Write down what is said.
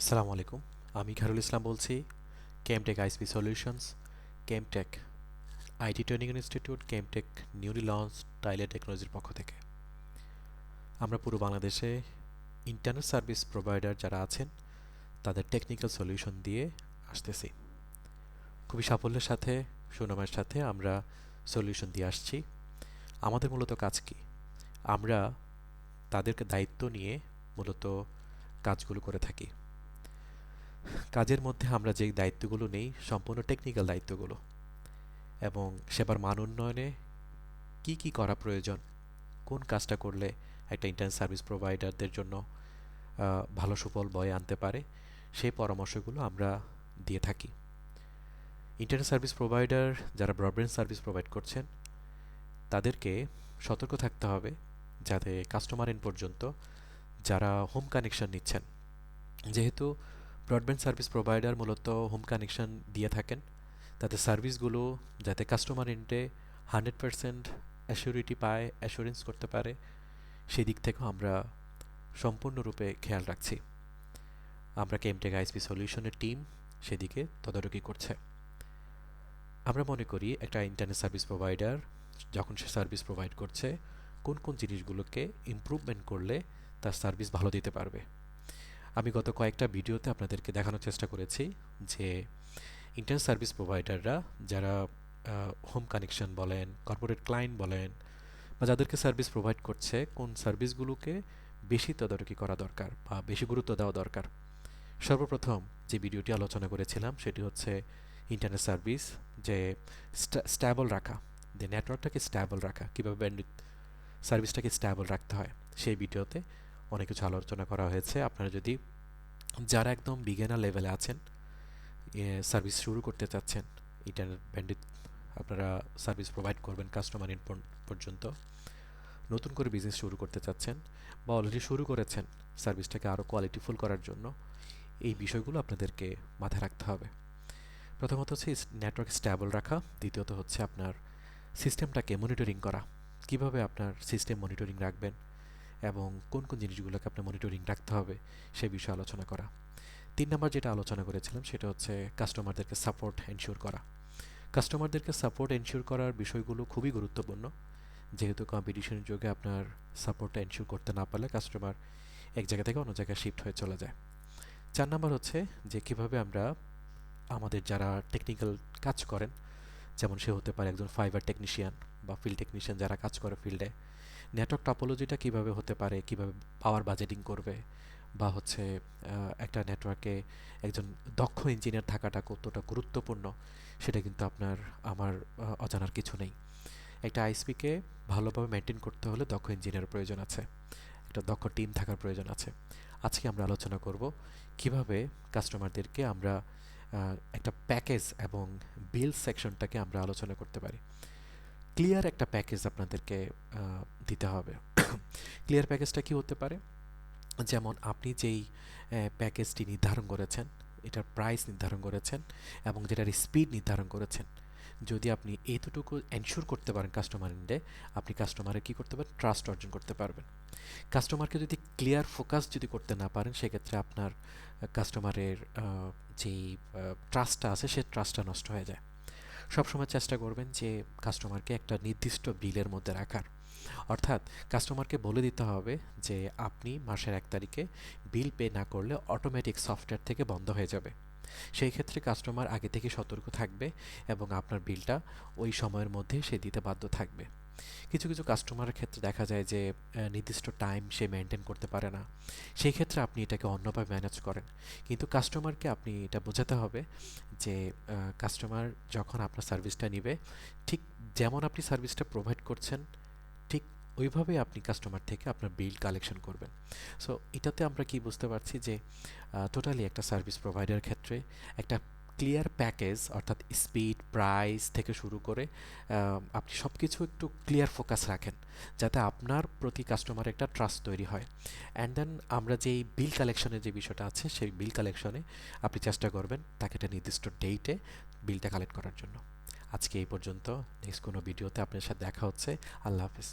আসসালামু আলাইকুম, আমি খারুল ইসলাম বলছি। Chemtech ISP solutions Chemtech IT training institute Chemtech newly launch টাইলে টেকনোলজির পক্ষ থেকে। আমরা পুরো বাংলাদেশে ইন্টারনেট সার্ভিস প্রোভাইডার যারা আছেন, তাদের টেকনিক্যাল সলিউশন দিয়ে আসতেছি। খুবই সাফল্যের সাথে, সুনামের সাথে আমরা সলিউশন দিয়ে আসছি। আমাদের মূলত কাজ কি? আমরা তাদেরকে দায়িত্ব নিয়ে মূলত কাজগুলো করে থাকি। কাজের মধ্যে আমরা যে দায়িত্বগুলো নেই, সম্পূর্ণ টেকনিক্যাল দায়িত্বগুলো। এবং সেবার মান উন্নয়নে কি কি করা প্রয়োজন, কোন কাজটা করলে একটা ইন্টারনেট সার্ভিস প্রোভাইডারদের জন্য ভালো সুফল বয়ে আনতে পারে, সেই পরামর্শগুলো আমরা দিয়ে থাকি। ইন্টারনেট সার্ভিস প্রোভাইডার যারা ব্রডব্যান্ড সার্ভিস প্রোভাইড করছেন, তাদেরকে সতর্ক থাকতে হবে যাতে কাস্টমার এন পর্যন্ত যারা হোম কানেকশন নিচ্ছেন। যেহেতু ব্রডব্যান্ড সার্ভিস প্রোভাইডার মূলত হোম কানেকশন দিয়ে থাকেন। তাতে সার্ভিসগুলো যাতে কাস্টমার এন্ডে হান্ড্রেড পারসেন্ট অ্যাসিউরিটি পায় অ্যাসুরেন্স করতে পারে সেই দিক থেকেও আমরা সম্পূর্ণরূপে খেয়াল রাখছি। আমরা কেমটেক আইসপি সলিউশনের টিম সেদিকে তদারকি করছে। আমরা মনে করি একটা ইন্টারনেট সার্ভিস প্রোভাইডার যখন সে সার্ভিস প্রোভাইড করছে, কোন কোন জিনিসগুলোকে ইমপ্রুভমেন্ট করলে তার সার্ভিস ভালো দিতে পারবে। আমি গত কয়েকটা ভিডিওতে আপনাদেরকে দেখানোর চেষ্টা করেছি যে ইন্টারনেট সার্ভিস প্রোভাইডাররা যারা হোম কানেকশন বলেন কর্পোরেট ক্লায়েন্ট বলেন, বা যাদেরকে সার্ভিস প্রোভাইড করছে, কোন সার্ভিসগুলোকে বেশি তদারকি করা দরকার বা বেশি গুরুত্ব দেওয়া দরকার? সর্বপ্রথম যে ভিডিওটি আলোচনা করেছিলাম সেটি হচ্ছে ইন্টারনেট সার্ভিস যে স্ট্যাবল রাখা, যে নেটওয়ার্কটাকে স্ট্যাবল রাখা, কীভাবে ব্যান্ড সার্ভিসটাকে স্ট্যাবল রাখতে হয়, সেই ভিডিওতে অনেক কিছু আলোচনা করা হয়েছে। আপনারা যদি যারা একদম বিজ্ঞানার লেভেলে আছেন সার্ভিস শুরু করতে চাচ্ছেন ইন্টারনেট ব্যান্ডিট আপনারা সার্ভিস প্রোভাইড করবেন কাস্টমার ইন পর্যন্ত। নতুন করে বিজনেস শুরু করতে চাচ্ছেন বা অলরেডি শুরু করেছেন সার্ভিসটাকে আরও কোয়ালিটিফুল করার জন্য, এই বিষয়গুলো আপনাদেরকে মাথায় রাখতে হবে। প্রথমত হচ্ছে নেটওয়ার্ক স্ট্যাবল রাখা, দ্বিতীয়ত হচ্ছে আপনার সিস্টেমটাকে মনিটরিং করা। কীভাবে আপনার সিস্টেম মনিটরিং রাখবেন? এবং কোন কোন জিনিসগুলোকে আপনার মনিটরিং রাখতে হবে সে বিষয়ে আলোচনা করা। তিন নম্বর যেটা আলোচনা করেছিলাম, সেটা হচ্ছে কাস্টমারদেরকে সাপোর্ট এনশিওর করা। কাস্টমারদেরকে সাপোর্ট এনশিওর করার বিষয়গুলো খুবই গুরুত্বপূর্ণ। যেহেতু কম্পিটিশনের যুগে আপনার সাপোর্টটা এনশিওর করতে না পারলে কাস্টমার এক জায়গা থেকে অন্য জায়গায় শিফট হয়ে চলে যায়। চার নম্বর হচ্ছে যে কীভাবে আমরা আমাদের যারা টেকনিক্যাল কাজ করেন, যেমন সে হতে পারে একজন ফাইবার টেকনিশিয়ান বা ফিল্ড টেকনিশিয়ান যারা কাজ করে ফিল্ডে নেটওয়ার্ক টপোলজিটা কীভাবে হতে পারে, কীভাবে পাওয়ার বাজেটিং করবে? বা হচ্ছে একটা নেটওয়ার্কে একজন দক্ষ ইঞ্জিনিয়ার থাকাটা কতটা গুরুত্বপূর্ণ, সেটা কিন্তু আপনার, আমার অজানার কিছু নেই। একটা আইসপিকে ভালোভাবে মেনটেন করতে হলে দক্ষ ইঞ্জিনিয়ারের প্রয়োজন আছে, একটা দক্ষ টিম থাকার প্রয়োজন আছে। আজকে আমরা আলোচনা করব কীভাবে কাস্টমারদেরকে আমরা একটা প্যাকেজ এবং বিল সেকশনটাকে আমরা আলোচনা করতে পারি। ক্লিয়ার একটা প্যাকেজ আপনাদেরকে দিতে হবে। ক্লিয়ার প্যাকেজটা কি হতে পারে? যেমন আপনি যেই প্যাকেজটি নির্ধারণ করেছেন, এটার প্রাইস নির্ধারণ করেছেন এবং যেটার স্পিড নির্ধারণ করেছেন, যদি আপনি এতটুকু এনশিওর করতে পারেন কাস্টমার ইন্ডে আপনি কাস্টমারে কী করতে পারেন? ট্রাস্ট অর্জন করতে পারবেন। কাস্টমারকে যদি ক্লিয়ার ফোকাস যদি করতে না পারেন, সেক্ষেত্রে আপনার কাস্টমারের যেই ট্রাস্টটা আছে, সে ট্রাস্টটা নষ্ট হয়ে যায়। সবসময় চেষ্টা করবেন যে কাস্টমারকে একটা নির্দিষ্ট বিলের মধ্যে রাখার। অর্থাৎ কাস্টমারকে বলে দিতে হবে যে আপনি মাসের এক তারিখে বিল পে না করলে অটোমেটিক সফটওয়্যার থেকে বন্ধ হয়ে যাবে। সেই ক্ষেত্রে কাস্টমার আগে থেকে সতর্ক থাকবে এবং আপনার বিলটা ওই সময়ের মধ্যে সে দিতে বাধ্য থাকবে। কিছু কিছু কাস্টমারের ক্ষেত্রে দেখা যায় যে নির্দিষ্ট টাইম সে মেনটেন করতে পারে না। সেই ক্ষেত্রে আপনি এটাকে অন্যভাবে ম্যানেজ করেন। কিন্তু কাস্টমারকে আপনি এটা বোঝাতে হবে যে কাস্টমার যখন আপনার সার্ভিসটা নিবে, ঠিক যেমন আপনি সার্ভিসটা প্রোভাইড করছেন, ঠিক ওইভাবে আপনি কাস্টমার থেকে আপনার বিল কালেকশন করবেন। সো এটাতে আমরা কি বুঝতে পারছি যে টোটালি একটা সার্ভিস প্রোভাইডার ক্ষেত্রে একটা ক্লিয়ার প্যাকেজ অর্থাৎ স্পিড প্রাইস থেকে শুরু করে আপনি সব কিছু একটু ক্লিয়ার ফোকাস রাখেন, যাতে আপনার প্রতি কাস্টমার একটা ট্রাস্ট তৈরি হয়। অ্যান্ড দেন আমরা যেই বিল কালেকশনের যে বিষয়টা আছে, সেই বিল কালেকশনে আপনি চেষ্টা করবেন তাকে একটা নির্দিষ্ট ডেটে বিলটা কালেক্ট করার জন্য। আজকে এই পর্যন্ত নেক্সট কোনো ভিডিওতে আপনার সাথে দেখা হচ্ছে। আল্লাহ হাফিজ।